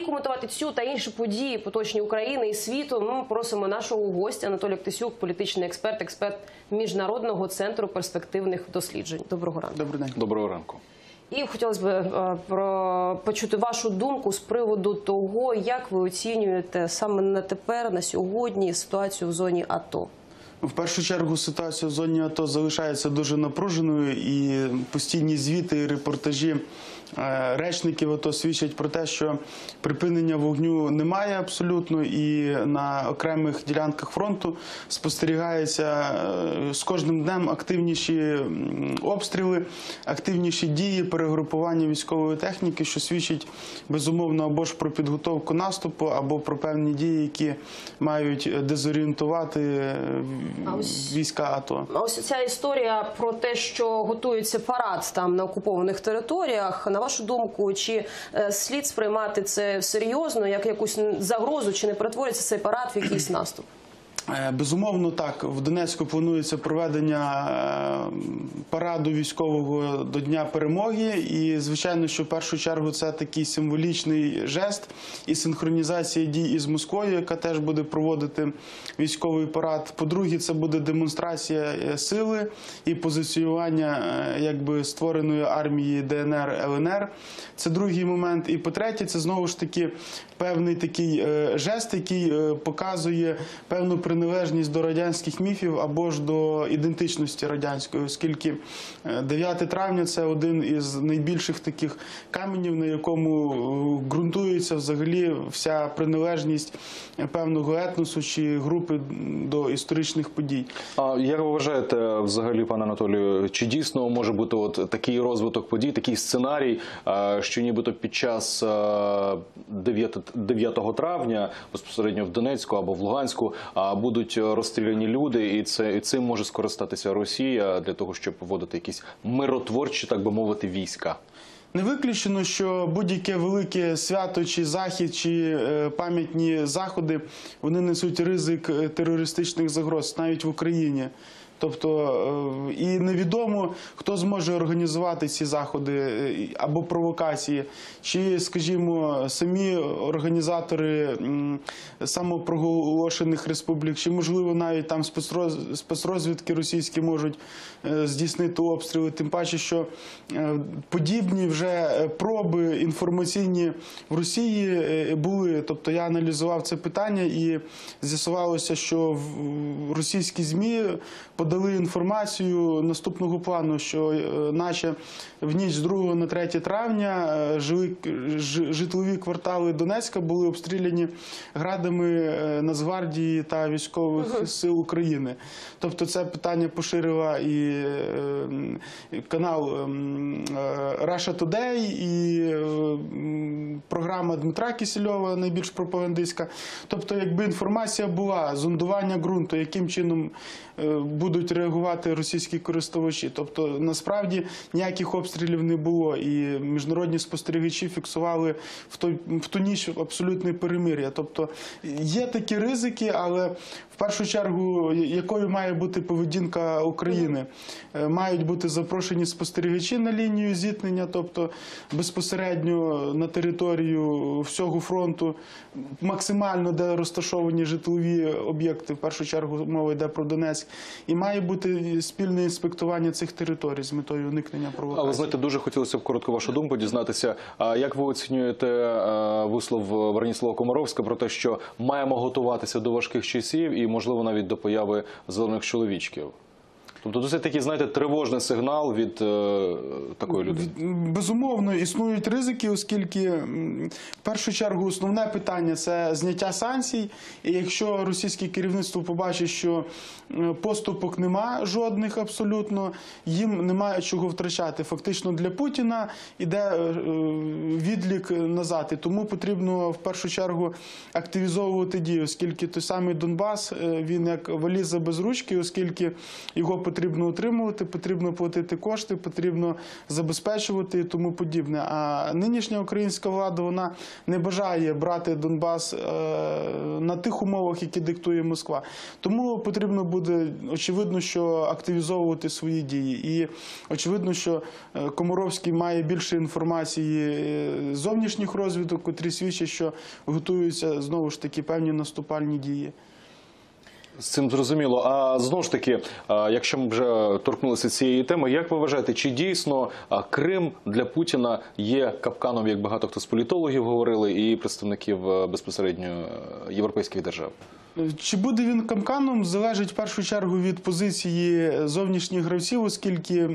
І коментувати цю та інші події поточні України і світу. Ми просимо нашого гостя Анатолій Ктисюк, політичний експерт, експерт міжнародного центру перспективних досліджень. Доброго ранку. Добрий день. Доброго ранку. І хотілося б е, про почути вашу думку з приводу того, як ви оцінюєте саме на тепер, на сьогодні ситуацію в зоні АТО. В першу чергу ситуація в зоні АТО залишається дуже напруженою, і постійні звіти і репортажі речників АТО свідчать про те, що припинення вогню немає абсолютно, і на окремих ділянках фронту спостерігається е, з кожним днем активніші обстріли, активніші дії, перегрупування військової техніки, що свідчить безумовно або ж про підготовку наступу, або про певні дії, які мають дезорієнтувати е, війська АТО. Ось ця історія про те, що готується парад там на окупованих територіях. На вашу думку, чи е, слід сприймати це серйозно, як якусь загрозу, чи не перетвориться цей парад в якийсь наступ? Е, Безумовно, так в Донецьку планується проведення е, параду військового до Дня перемоги. І звичайно, що в першу чергу це такий символічний жест і синхронізація дій із Москвою, яка теж буде проводити військовий парад. По-друге, це буде демонстрація е, сили і позиціювання якби створеної армії ДНР ЛНР. Це другий момент. І по-третє, це знову ж таки певний такий е, жест, який е, показує певну приналежність до радянських міфів або ж до ідентичності радянської, оскільки е, 9 травня це один із найбільших таких каменів, на якому е, ґрунтується взагалі вся приналежність е, певного етносу чи групи до історичних подій. А як ви вважаєте, взагалі, пане Анатолію, чи дійсно може бути от такий розвиток подій, такий сценарій, е, що нібито під час е, 9, 9 травня безпосередньо в Донецьку або в Луганську будуть розстріляні люди, і це і цим може скористатися Росія для того, щоб поводити якісь миротворчі, так би мовити, війська? Не виключено, що будь-яке велике свято чи захід, чи е, пам'ятні заходи вони несуть ризик е, терористичних загроз навіть в Україні. Тобто е, і невідомо, хто зможе організувати ці заходи е, або провокації, чи, скажімо, самі організатори самопроголошених республік, чи можливо навіть там спецрозвідки російські можуть е, здійснити обстріли. Тим паче, що подібні вже проби інформаційні в Росії були. Тобто я аналізував це питання і з'ясувалося, що російські змі подали інформацію наступного плану, що е, наче в ніч з 2 на 3 травня е, жили житлові квартали Донецька були обстріляні градами е, Нацгвардії та військових сил України. Тобто це питання поширила і канал Russia Today, і програма Дмитра Кісельова, найбільш пропагандистська. Тобто, якби інформація була, зондування ґрунту, яким чином е, будуть реагувати російські користувачі. Тобто, насправді ніяких обстрілів не було, і міжнародні спостерігачі фіксували в той в ту ніч абсолютне перемир'я. Тобто є такі ризики, але в першу чергу, якою має бути поведінка України? Е, Мають бути запрошені спостерігачі на лінію зіткнення, тобто безпосередньо на територію всього фронту, максимально де розташовані житлові об'єкти. В першу чергу мова йде про Донецьк, і має бути спільне інспектування цих територій з метою уникнення провокацій. Але знаєте, дуже хотілося б коротко вашу думку дізнатися. А як ви оцінюєте е, вислов Ваніслава Комаровська про те, що маємо готуватися до важких часів і, можливо, навіть до появи зелених чоловічків? Тобто, досить такий, знаєте, тривожний сигнал від е, такої людини. Безумовно, існують ризики, оскільки в першу чергу основне питання це зняття санкцій. І якщо російське керівництво побачить, що е, поступок нема жодних абсолютно, їм немає чого втрачати. Фактично для Путіна іде е, відлік назад. І тому потрібно в першу чергу активізовувати дії, оскільки той самий Донбас е, він як валіза без ручки, оскільки його потрібно утримувати, потрібно платити кошти, потрібно забезпечувати і тому подібне. А нинішня українська влада вона не бажає брати Донбас е, на тих умовах, які диктує Москва. Тому потрібно буде очевидно, що активізовувати свої дії. І очевидно, що е, Комаровський має більше інформації е, зовнішніх розвідок, котрі свідчать, що готуються знову ж таки певні наступальні дії. З цим зрозуміло. А знову ж таки, якщо ми вже торкнулися цієї теми, як ви вважаєте, чи дійсно Крим для Путіна є капканом, як багато хто з політологів говорили, і представників е, безпосередньо е, європейських держав? Чи буде він камканом, залежить в першу чергу від позиції зовнішніх гравців, оскільки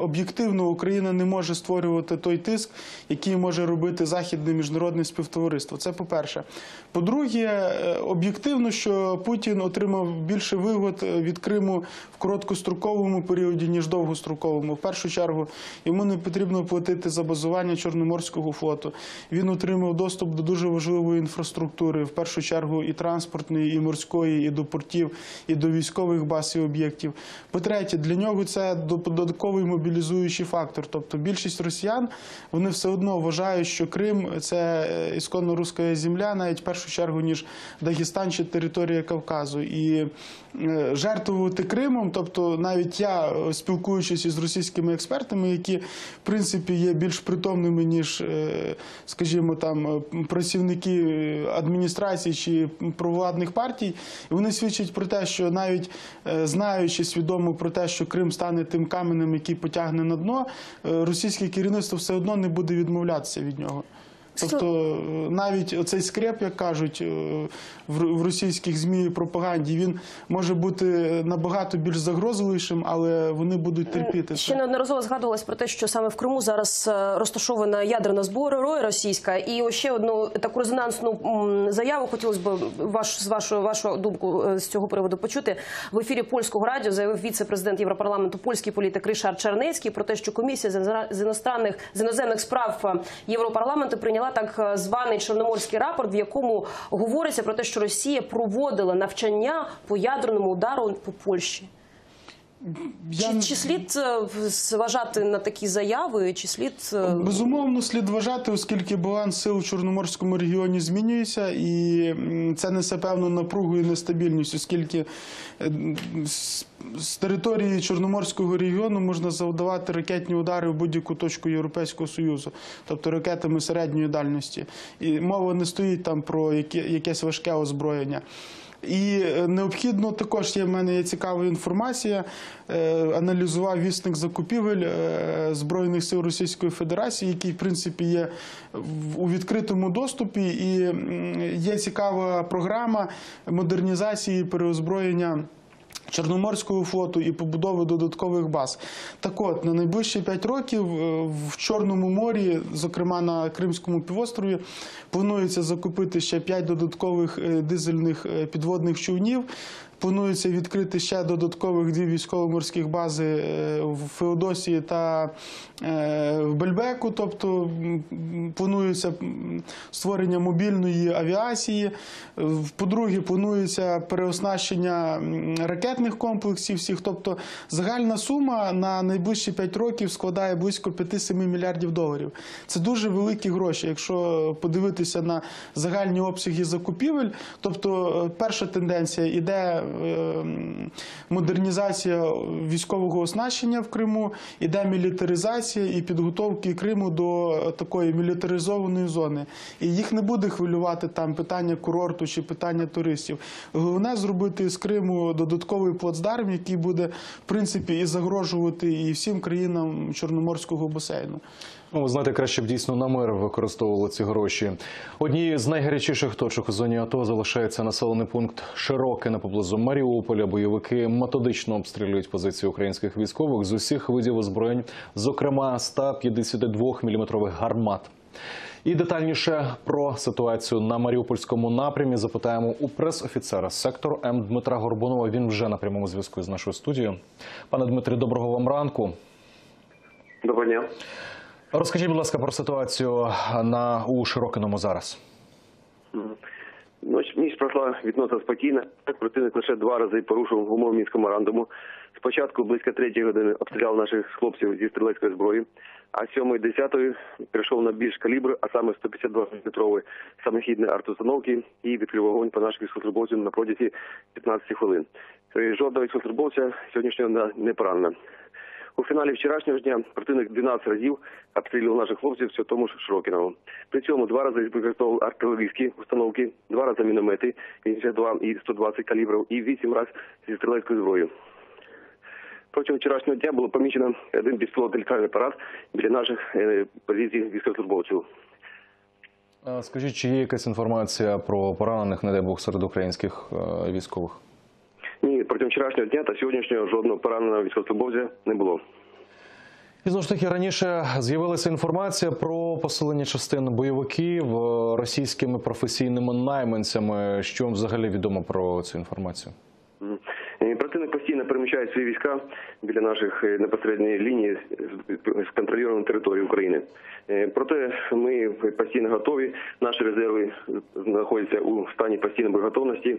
об'єктивно Україна не може створювати той тиск, який може робити західне міжнародне співтовариство. Це по-перше. По-друге, е, об'єктивно, що Путін отримав більше вигод е, від Криму в короткостроковому періоді, ніж довгостроковому. В першу чергу йому не потрібно платити за базування Чорноморського флоту. Він отримав доступ до дуже важливої інфраструктури, в першу чергу і транспортної, і морської, і до портів, і до військових баз і об'єктів. По-третє, для нього це додатковий мобілізуючий фактор. Тобто більшість росіян вони все одно вважають, що Крим це е, ісконно руська земля, навіть в першу чергу, ніж Дагестан чи територія Кавказу. І е, жертвувати Кримом, тобто навіть я, е, спілкуючись із російськими експертами, які в принципі є більш притомними, ніж, скажімо, там працівники адміністрації чи провладних партій, і вони свідчать про те, що навіть е, знаючи свідомо про те, що Крим стане тим каменем, який потягне на дно, е, російське керівництво все одно не буде відмовлятися від нього. Тобто е, навіть оцей скреп, як кажуть е, в російських змі і пропаганді, він може бути набагато більш загрозливішим, але вони будуть терпіти Ще неодноразово згадувалось про те, що саме в Криму зараз е, розташована ядерна зброя російська. І ще одну таку резонансну заяву хотілося б ваш, з вашою вашу думку е, з цього приводу почути. В ефірі польського радіо заявив віце-президент Європарламенту польський політик Ришард Чернецький про те, що комісія з інозра- з іноземних справ е, Європарламенту прийняла так е, званий чорноморський рапорт, в якому говориться про те, що Росія проводила навчання по ядерному удару по Польщі. Я Чи, чи слід е, зважати на такі заяви, чи слід е, Безумовно, слід вважати, оскільки баланс сил в Чорноморському регіоні змінюється, і це несе певну напругу і нестабільність, оскільки е, з- з території Чорноморського регіону можна завдавати ракетні удари в будь-яку точку Європейського Союзу, тобто ракетами середньої дальності. І мова не стоїть там про яке- якесь важке озброєння. І е, необхідно також є в мене є цікава інформація. е, Аналізував вісник закупівель е, збройних сил Російської Федерації, який в принципі є у відкритому доступі, і є цікава програма модернізації переозброєння. Чорноморського флоту і побудови додаткових баз. Так от, на найближчі 5 років е, в Чорному морі, зокрема на Кримському півострові, планується закупити ще 5 додаткових е, дизельних е, підводних човнів. Планується відкрити ще додаткових дві військово-морських бази е, в Феодосії та е, в Бельбеку. Тобто планується створення мобільної авіації. По-друге, планується переоснащення ракетних комплексів всіх. Тобто загальна сума на найближчі 5 років складає близько 5-7 мільярдів доларів. Це дуже великі гроші. Якщо подивитися на загальні обсяги закупівель, тобто е, перша тенденція е, м, модернізація військового оснащення в Криму, іде мілітаризація і підготовки Криму до такої мілітаризованої зони. І їх не буде хвилювати там питання курорту чи питання туристів. Головне зробити з Криму додатковий плацдарм, який буде в принципі і загрожувати і всім країнам Чорноморського басейну. Ну, знаєте, краще б дійсно на мир використовували ці гроші. Однією з найгарячіших точок у зоні АТО залишається населений пункт Широкине поблизу Маріуполя. Бойовики методично обстрілюють позиції українських військових з усіх видів озброєнь, зокрема 152-мм гармат. І детальніше про ситуацію на Маріупольському напрямі запитаємо у прес-офіцера сектору М Дмитра Горбунова. Він вже на прямому зв'язку з нашою студією. Пане Дмитре, доброго вам ранку. Доброго дня. Розкажіть, будь ласка, про ситуацію на у Широкиному зараз. Ніч, ніч пройшла відносно спокійно. Противник лише два рази порушив умови мінського меморандуму. Спочатку близько третьої години обстріляли наших хлопців зі стрілецької зброї, а сьомої десятої перейшов на більш калібр, а саме 152 метрові самохідні артустановки і відкрив вогонь по наших військовослужбовцям на протязі 15 хвилин. Е, Жодного військовослужбовця сьогоднішнього не поранено. У фіналі вчорашнього дня противник 12 разів обстрілював наших хлопців в тому ж Широкіново. При цьому два рази використовував артилерійські установки, два рази міномети 82 і 120 калібрів і вісім разів зі стрілецькою зброєю. Протягом вчорашнього дня було помічено один безпілотний апарат біля наших е, позицій військовослужбовців. Скажіть, чи є якась інформація про поранених, не дай Бог, серед українських е, військових? Ні, протягом вчорашнього дня та сьогоднішнього жодного пораненого військовослужбовця не було. І знову ж таки раніше з'явилася інформація про посилення частин бойовиків е, російськими професійними найманцями. Що взагалі відомо про цю інформацію? Переміщає свої війська біля наших е, непосередньої лінії з- контрольованої території України. Е, Проте ми постійно готові. Наші резерви знаходяться у стані постійної боєготовності.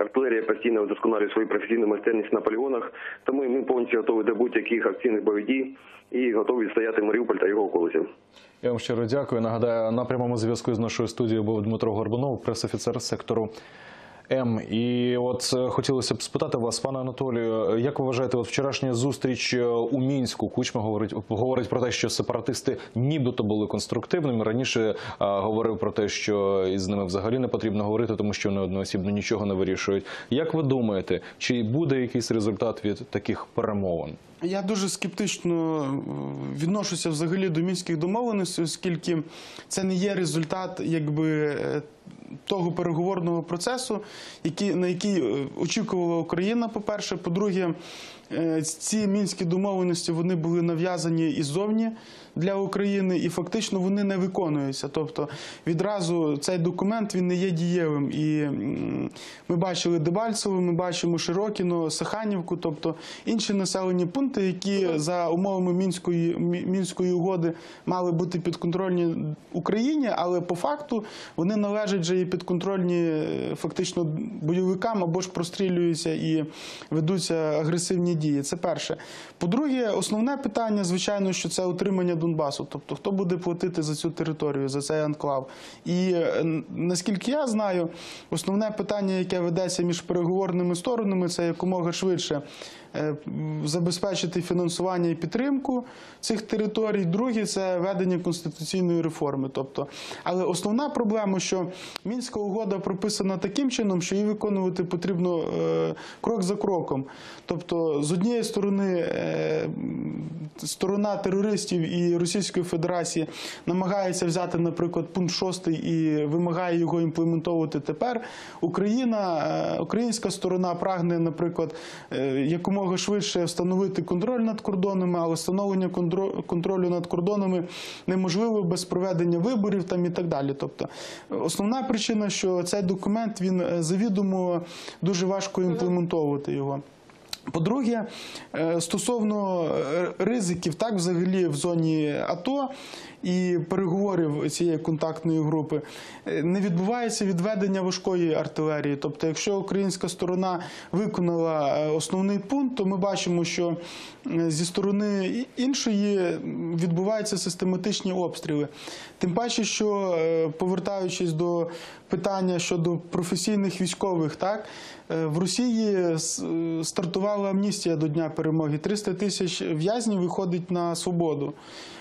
Артилерія постійно вдосконалює свою професійну майстерність на полігонах. Тому ми повністю готові до будь-яких акційних бойових дій і готові стояти Маріуполь та його околиці. Я вам щиро дякую. Нагадаю, на прямому зв'язку з нашою студією був Дмитро Горбунов, пресофіцер сектору М. І от е, хотілося б спитати вас, пане Анатолію, е, як ви вважаєте, от вчорашня зустріч е, у мінську Кучма говорить говорить про те, що сепаратисти нібито були конструктивними. Раніше е, говорив про те, що із ними взагалі не потрібно говорити, тому що вони одноосібно нічого не вирішують. Як ви думаєте, чи буде якийсь результат від таких перемовин? Я дуже скептично е, відношуся взагалі до мінських домовленостей, оскільки це не є результат якби е, того переговорного процесу, який, на який е, очікувала Україна. По-перше, по-друге, е, ці мінські домовленості вони були нав'язані іззовні для України, і фактично вони не виконуються. Тобто відразу цей документ він не є дієвим. І ми бачили Дебальцево, ми бачимо Широкіно, Саханівку, тобто інші населені пункти, які за умовами мінської мінської угоди мали бути підконтрольні Україні, але по факту вони належать вже і підконтрольні е, фактично бойовикам або ж прострілюються і ведуться агресивні дії. Це перше. По-друге, основне питання, звичайно, що це утримання Донбасу. Тобто, хто буде платити за цю територію, за цей анклав. І е, наскільки я знаю, основне питання, яке ведеться між переговорними сторонами, це якомога швидше забезпечити фінансування і підтримку цих територій. Друге це ведення конституційної реформи. Тобто, але основна проблема, що мінська угода прописана таким чином, що її виконувати потрібно е, крок за кроком. Тобто, з однієї сторони, е, сторона терористів і Російської Федерації намагається взяти, наприклад, пункт 6 і вимагає його імплементовувати тепер. Україна, е, українська сторона прагне, наприклад, е, якомога швидше встановити контроль над кордонами, але встановлення контролю над кордонами неможливо без проведення виборів там і так далі. Тобто, основна причина, що цей документ він е, завідомо дуже важко імплементовувати його. По-друге, е, стосовно е, ризиків, так взагалі в зоні АТО і переговорів цієї контактної групи е, не відбувається відведення важкої артилерії. Тобто, якщо українська сторона виконала е, основний пункт, то ми бачимо, що е, зі сторони іншої відбуваються систематичні обстріли. Тим паче, що повертаючись до питання щодо професійних військових, так в Росії стартувала амністія до Дня перемоги. 300 тисяч в'язнів виходить на свободу.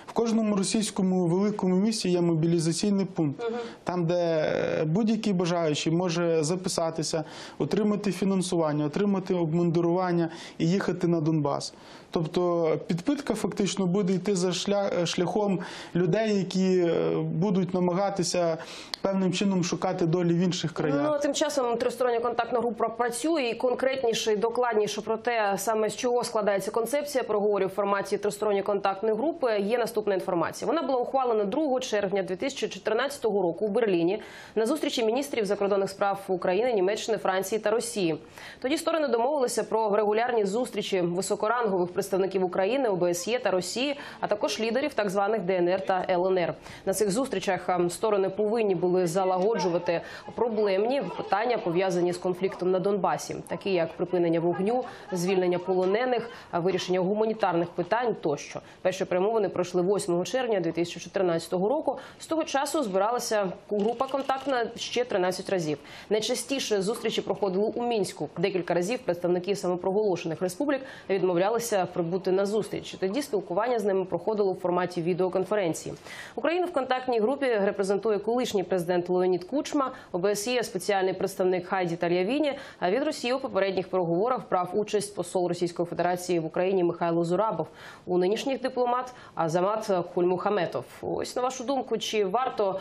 В кожному російському великому місті є мобілізаційний пункт, там, де е, будь-який бажаючий може записатися, отримати фінансування, отримати обмундирування і їхати на Донбас. Тобто підпитка фактично буде йти за шлях, шляхом людей, які е, будуть намагатися певним чином шукати долі в інших країнах. Ну, тим часом тристороння контактна група працює і конкретніше і докладніше про те, саме з чого складається концепція переговорів в форматі тристоронньої контактної групи. Є наступна інформація. Вона була ухвалена 2 червня 2014 року у Берліні на зустрічі міністрів закордонних справ України, Німеччини, Франції та Росії. Тоді сторони домовилися про регулярні зустрічі високорангових представників України, ОБСЄ та Росії, а також лідерів так званих ДНР та ЛНР. На цих зустрічах ем, сторони повинні були залагоджувати проблемні питання пов'язані з конфліктом на Донбасі, такі як припинення вогню, звільнення полонених, а вирішення гуманітарних питань тощо. Перші перемовини пройшли 8 червня 2014 року. З того часу збиралася група контактна ще 13 разів. Найчастіше зустрічі проходили у мінську. Декілька разів представники самопроголошених республік відмовлялися прибути на зустріч. Тоді спілкування з ними проходило у форматі відеоконференції. Україну в контактній групі репрезентує колишній президент Леонід Кучма, ОБСЄ спеціальний представник Хайді Тальявіні. А від Росії у попередніх переговорах брав участь посол Російської Федерації в Україні Михайло Зурабов. У нинішніх дипломат Азамат Хульмухаметов. Ось на вашу думку, чи варто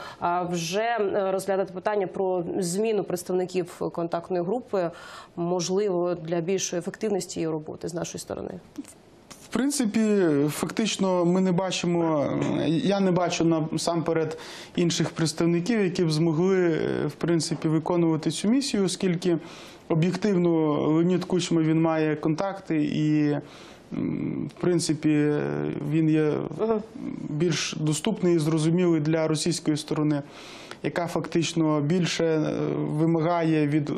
вже е, розглядати питання про зміну представників контактної групи, можливо, для більшої ефективності її роботи з нашої сторони? В принципі, фактично, ми не бачимо. Я не бачу насамперед інших представників, які б змогли е, в принципі виконувати цю місію, оскільки об'єктивно Леонід Кучма він має контакти і. В принципі, він є більш доступний і зрозумілий для російської сторони, яка фактично більше е, вимагає від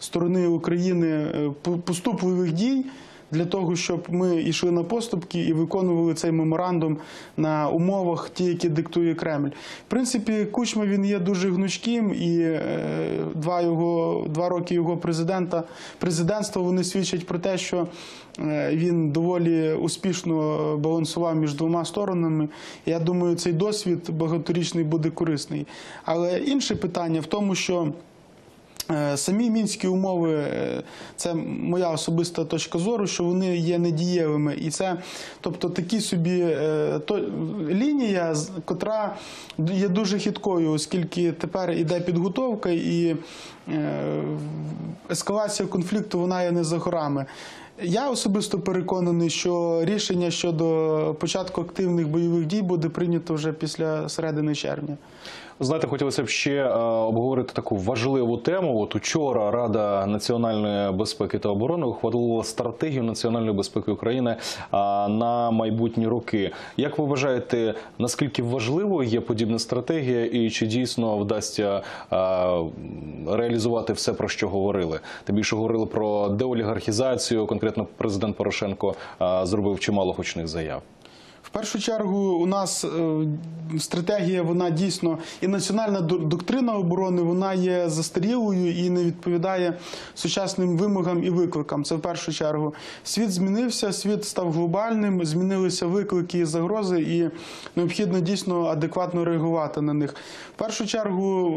сторони України е, поступливих дій для того, щоб ми йшли на поступки і виконували цей меморандум на умовах, ті, які диктує Кремль. В принципі, Кучма він є дуже гнучким, і е, два його два роки його президента президентства вони свідчать про те, що е, він доволі успішно балансував між двома сторонами. Я думаю, цей досвід багаторічний буде корисний. Але інше питання в тому, що Самі мінські умови, е, це моя особиста точка зору, що вони є недієвими, і це, тобто, такі собі е, то, лінія, котра є дуже хиткою, оскільки тепер іде підготовка і е, ескалація конфлікту вона є не за горами. Я особисто переконаний, що рішення щодо початку активних бойових дій буде прийнято вже після середини червня. Знаєте, хотілося б ще е, обговорити таку важливу тему. От учора Рада національної безпеки та оборони ухвалила стратегію національної безпеки України е, на майбутні роки. Як ви вважаєте, наскільки важливою є подібна стратегія, і чи дійсно вдасться е, реалізувати все про що говорили? Тим більше говорили про деолігархізацію. Конкретно президент Порошенко зробив чимало гучних заяв. В першу чергу у нас е, стратегія, вона дійсно і національна до- доктрина оборони, вона є застарілою і не відповідає сучасним вимогам і викликам. Це в першу чергу. Світ змінився, світ став глобальним, змінилися виклики і загрози, і необхідно дійсно адекватно реагувати на них. В першу чергу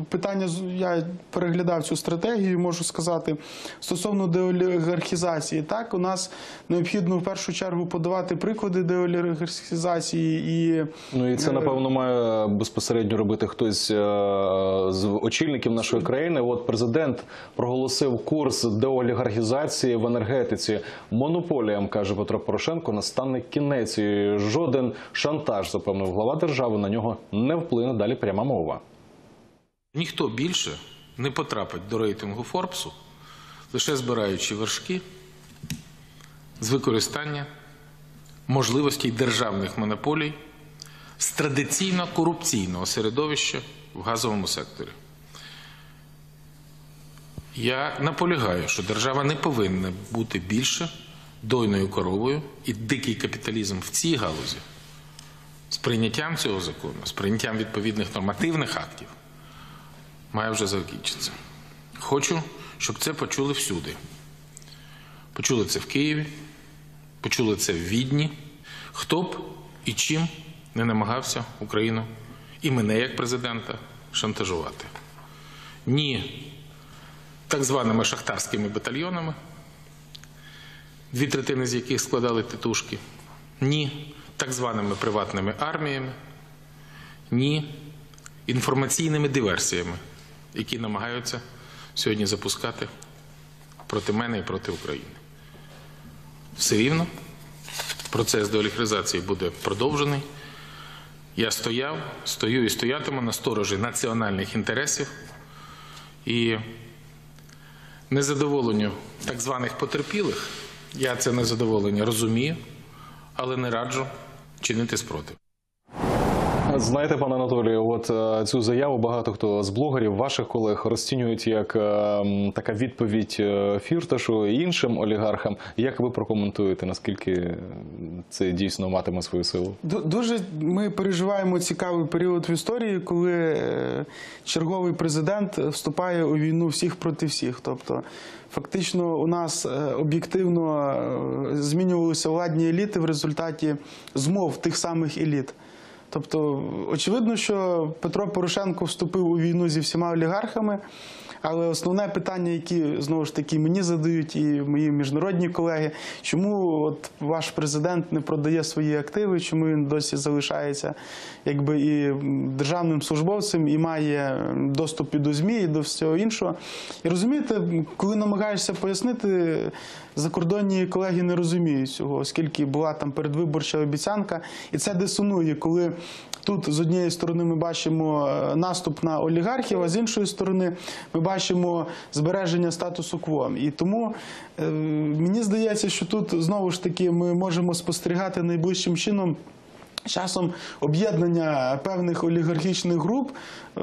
е, питання я переглядав цю стратегію, можу сказати стосовно деолігархізації. Так, у нас необхідно в першу чергу подавати приклади деолігархізації і Ну і це напевно має безпосередньо робити хтось е, з очільників нашої країни. От президент проголосив курс деолігархізації в енергетиці. Монополіям каже Петро Порошенко, настане кінець. І жоден шантаж, запевнив глава держави, на нього не вплине. Далі пряма мова. Ніхто більше не потрапить до рейтингу Форбсу, лише збираючи вершки з використання можливостей державних монополій з традиційно корупційного середовища в газовому секторі. Я наполягаю, що держава не повинна бути більше дойною коровою і дикий капіталізм в цій галузі з прийняттям цього закону, з прийняттям відповідних нормативних актів має вже закінчитися. Хочу, щоб це почули всюди. Почули це в Києві, почули це в Відні. Хто б і чим не намагався Україну і мене як президента шантажувати. Ні так званими шахтарськими батальйонами, дві третини з яких складали титушки, ні так званими приватними арміями, ні інформаційними диверсіями, які намагаються сьогодні запускати проти мене і проти України. Все рівно процес деолігаризації буде продовжений. Я стояв, стою і стоятиму на сторожі національних інтересів і незадоволенню так званих потерпілих Я це незадоволення розумію, але не раджу чинити спротив. Знаєте, пане Анатолію, от е, цю заяву багато хто з блогерів, ваших колег розцінюють як е, така відповідь е, Фірташу і іншим олігархам. Як ви прокоментуєте, наскільки це дійсно матиме свою силу? Ду- Дуже ми переживаємо цікавий період в історії, коли черговий президент вступає у війну всіх проти всіх. Тобто, фактично, у нас об'єктивно змінювалися владні еліти в результаті змов тих самих еліт. Тобто, очевидно, що Петро Порошенко вступив у війну зі всіма олігархами. Але основне питання, яке знову ж таки мені задають і мої міжнародні колеги, чому от ваш президент не продає свої активи, чому він досі залишається якби і державним службовцем і має доступ і до ЗМІ, і до всього іншого. І розумієте, коли намагаєшся пояснити, закордонні колеги не розуміють цього, оскільки була там передвиборча обіцянка, і це дисонує, коли Тут з однієї сторони ми бачимо е, наступ на олігархів, а з іншої сторони ми бачимо збереження статусу кво. І тому е, мені здається, що тут знову ж таки ми можемо спостерігати найближчим чином. Часом об'єднання певних олігархічних груп е,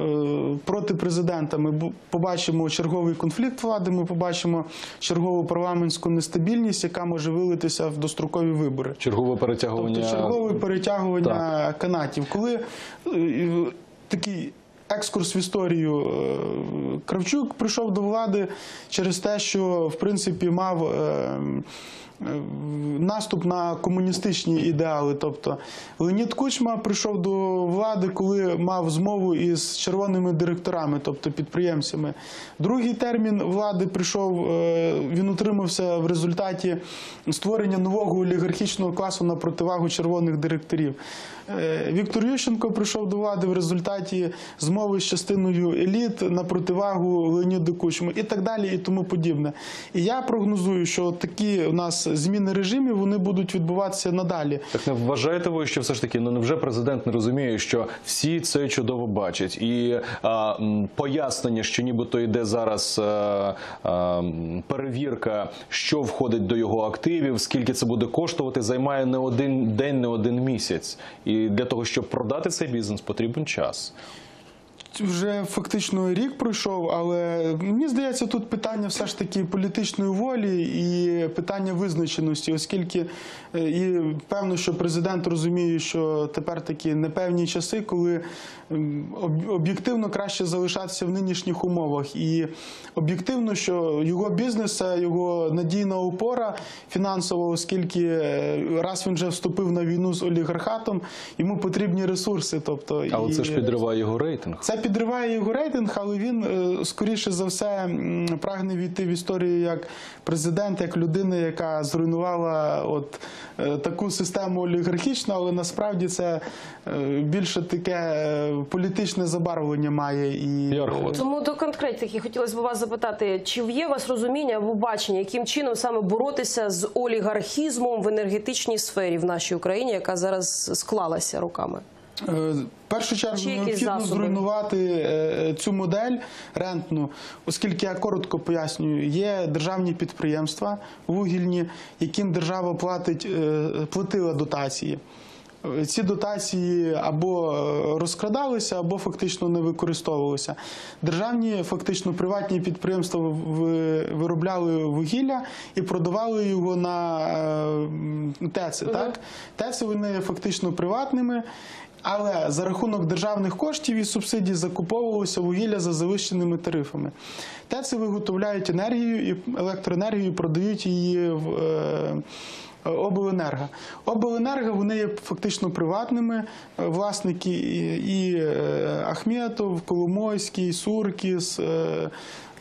проти президента. Ми побачимо черговий конфлікт влади, ми побачимо чергову парламентську нестабільність, яка може вилитися в дострокові вибори. Чергове перетягування Тобто чергове перетягування канатів. Коли е, такий екскурс в історію е, Кравчук прийшов до влади через те, що в принципі мав. Наступ на комуністичні ідеали, тобто Леонід Кучма прийшов до влади, коли мав змову із червоними директорами, тобто підприємцями. Другий термін влади прийшов, е, він утримався в результаті створення нового олігархічного класу на противагу червоних директорів. Е, Віктор Ющенко прийшов до влади в результаті змови з частиною еліт на противагу Леоніду Кучму і так далі, і тому подібне. І я прогнозую, що такі у нас зміни режимів вони будуть відбуватися надалі. Так не вважаєте ви, що все ж таки ну невже президент не розуміє, що всі це чудово бачать, і а, пояснення, що нібито йде зараз а, а, перевірка, що входить до його активів, скільки це буде коштувати, займає не один день, не один місяць. І для того, щоб продати цей бізнес, потрібен час. Вже фактично рік пройшов, але мені здається, тут питання все ж таки політичної волі і питання визначеності, оскільки е, і певно, що президент розуміє, що тепер такі непевні часи, коли об'єктивно краще залишатися в нинішніх умовах, і об'єктивно, що його бізнес це його надійна опора фінансова, оскільки е, раз він вже вступив на війну з олігархатом, йому потрібні ресурси. Тобто Але і- це ж підриває його рейтинг. це підриває його рейтинг, але він е, скоріше за все прагне війти в історію як президент, як людина, яка зруйнувала от е, таку систему олігархічну, але насправді це е, більше таке політичне забарвлення має і Тому до конкретики хотілося б вас запитати, чи є у вас розуміння або бачення, яким чином саме боротися з олігархізмом в енергетичній сфері в нашій Україні, яка зараз склалася руками? Е, В першу чергу необхідно зруйнувати е, цю модель рентну, оскільки я коротко пояснюю, є державні підприємства вугільні, яким держава платить е, платила дотації. Ці дотації або розкрадалися, або фактично не використовувалися. Державні, фактично приватні підприємства виробляли вугілля і продавали його на ТЕЦи. Так? ТЕЦи вони фактично приватними. Але за рахунок державних коштів і субсидій закуповувалося вугілля за завищеними тарифами. ТЕЦи виготовляють енергію і електроенергію, і продають її в. е, Обленерго. Обленерго вони є фактично приватними е, власники і, е, Ахметов, Коломойський, Суркіс, е,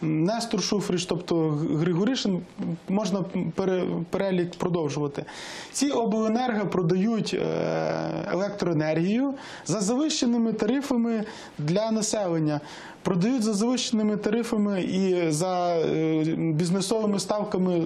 Нестор Шуфрич, тобто Григоришин, можна пере- перелік продовжувати. Ці обленерго продають е, електроенергію за завищеними тарифами для населення. Продають за завищеними тарифами і за е, бізнесовими ставками,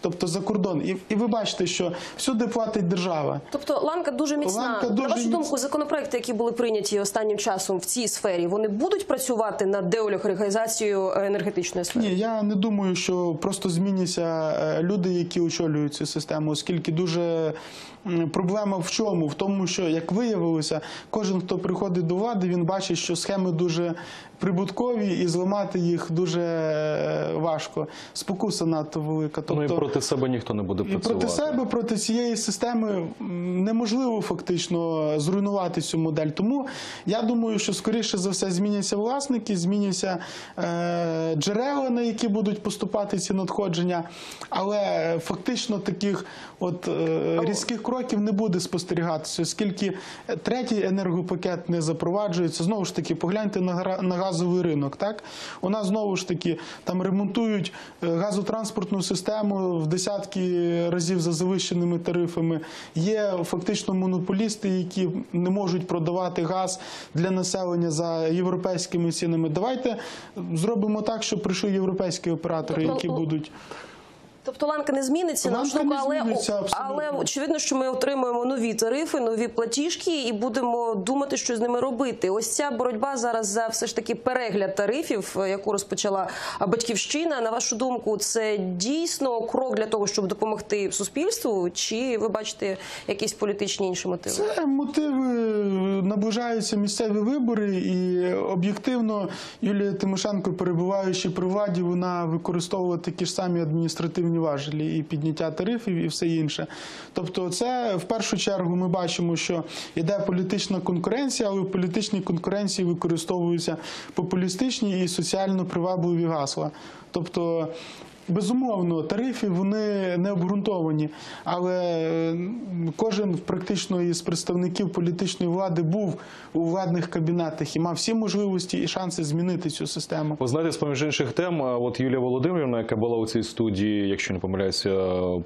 тобто за кордон. І, і ви бачите, що всюди платить держава. Тобто ланка дуже міцна. Ланка На дуже вашу міцна. думку, законопроекти, які були прийняті останнім часом в цій сфері, вони будуть працювати над деолігархізацією енергетичної енергетичної сфери? Ні, я не думаю, що просто зміняться е, люди, які очолюють цю систему, оскільки дуже проблема в чому? В тому, що як виявилося, кожен, хто приходить до влади, він бачить, що схеми дуже прибуткові і зламати їх дуже е, важко. Спокуса надто велика. Тобто, Ну і проти себе ніхто не буде і працювати. проти себе, проти цієї системи неможливо фактично зруйнувати цю модель. Тому я думаю, що скоріше за все зміняться власники, зміняться е, джерела, на які будуть поступати ці надходження, але фактично таких от е, різких кроків не буде спостерігатися, оскільки третій енергопакет не запроваджується. Знову ж таки, погляньте на, на газовий ринок. Так у нас знову ж таки там ремонтують е, газотранспортну систему в десятки разів за завищеними тарифами. Є фактично монополісти, які не можуть продавати газ для населення за європейськими цінами. Давайте зробимо так, щоб прийшли європейські оператори, які будуть. Тобто ланка не зміниться на Ланка штуку, не але, зміниться, але очевидно, що ми отримуємо нові тарифи, нові платіжки і будемо думати, що з ними робити. Ось ця боротьба зараз за все ж таки перегляд тарифів, е, яку розпочала батьківщина. На вашу думку, це дійсно крок для того, щоб допомогти суспільству, чи ви бачите якісь політичні інші мотиви? Це мотиви наближаються місцеві вибори, і об'єктивно Юлія Тимошенко, перебуваючи при владі, вона використовувала такі ж самі адміністративні важелі і підняття тарифів, і все інше. Тобто, це в першу чергу ми бачимо, що йде політична конкуренція, але в політичній конкуренції використовуються популістичні і соціально привабливі гасла. Тобто. Безумовно, тарифи вони не обґрунтовані, але кожен практично із представників політичної влади був у владних кабінетах і мав всі можливості і шанси змінити цю систему. Ви знаєте, з поміж інших тем, от Юлія Володимирівна, яка була у цій студії, якщо не помиляюся,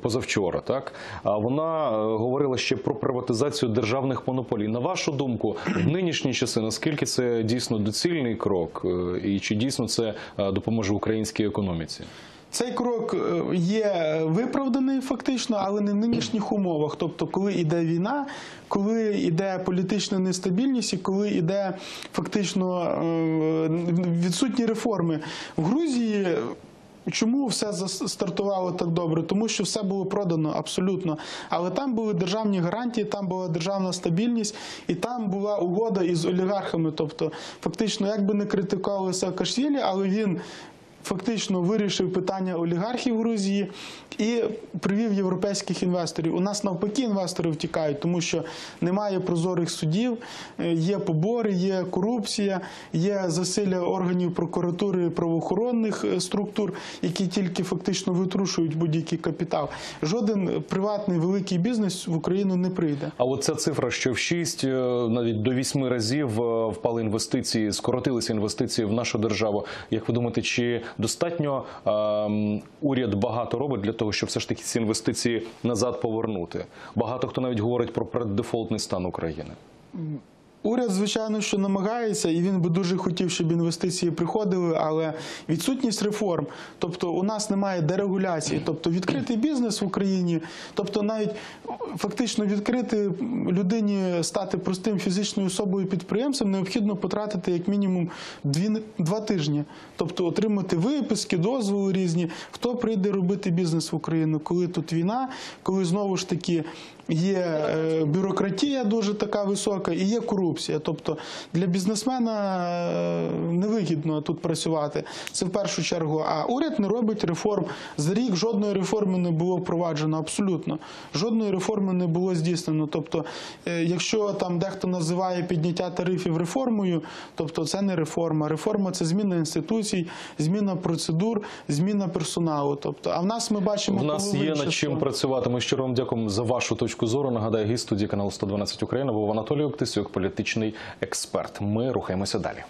позавчора, так вона е, говорила ще про приватизацію державних монополій. На вашу думку, в нинішні часи наскільки це дійсно доцільний крок, е, і чи дійсно це е, допоможе українській економіці? Цей крок е, є виправданий фактично, але не в нинішніх умовах. Тобто, коли йде війна, коли йде політична нестабільність і коли йде фактично е, відсутні реформи в Грузії. Чому все стартувало так добре? Тому що все було продано абсолютно. Але там були державні гарантії, там була державна стабільність, і там була угода із олігархами. Тобто, фактично, як би не критикували Саакашвілі, але він фактично вирішив питання олігархів Грузії і привів європейських інвесторів. У нас навпаки інвестори втікають, тому що немає прозорих судів, е, є побори, є корупція, є засилля органів прокуратури правоохоронних е, структур, які тільки фактично витрушують будь-який капітал. Жоден приватний великий бізнес в Україну не прийде. А от ця цифра, що в 6, навіть до 8 разів е, впали інвестиції, скоротилися інвестиції в нашу державу. Як ви думаєте, чи достатньо ем, уряд багато робить для того, щоб все ж таки ці інвестиції назад повернути? Багато хто навіть говорить про преддефолтний стан України. Уряд, звичайно, що намагається, і він би дуже хотів, щоб інвестиції приходили, але відсутність реформ, тобто у нас немає дерегуляції, тобто відкритий бізнес в Україні, тобто навіть фактично відкрити людині стати простим фізичною особою підприємцем, необхідно потратити як мінімум дві, два тижні, тобто отримати виписки, дозволи різні. Хто прийде робити бізнес в Україну, коли тут війна, коли знову ж таки є е, бюрократія дуже така висока і є корупція. Тобто для бізнесмена е, невигідно тут працювати. Це в першу чергу. А уряд не робить реформ. За рік жодної реформи не було впроваджено. Абсолютно жодної реформи не було здійснено. Тобто, е, якщо там дехто називає підняття тарифів реформою, тобто це не реформа. Реформа це зміна інституцій, зміна процедур, зміна персоналу. Тобто, а в нас ми бачимо В нас є над чим працювати. Ми щиро вам дякуємо за вашу точку зору. Нагадаю, гість студії каналу 112 Україна був Анатолій Октисюк, політичний експерт. Ми рухаємося далі.